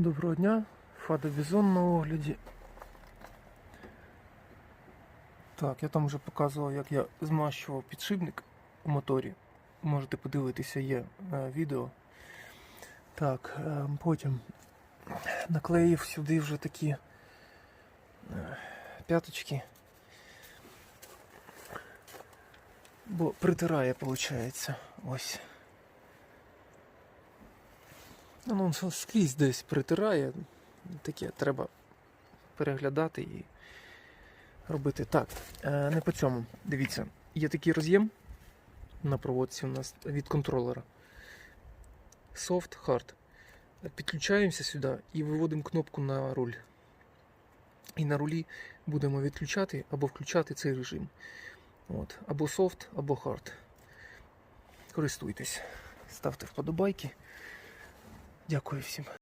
Доброго дня, Фада Бізон на огляді. Так, я там вже показував, як я змащував підшипник у моторі. Можете подивитися, є е, відео. Так, е, потім наклеїв сюди вже такі е, п'яточки. Бо притирає, виходить. Ось. Ну, ну, що скрізь десь притирає. Таке треба переглядати і робити. Так, е, не по цьому. Дивіться, є такий роз'єм на проводці у нас від контролера. Soft, hard. Підключаємося сюди і виводимо кнопку на руль. І на рулі будемо відключати або включати цей режим. От. Або soft, або hard. Користуйтесь. Ставте вподобайки. Дякую всім.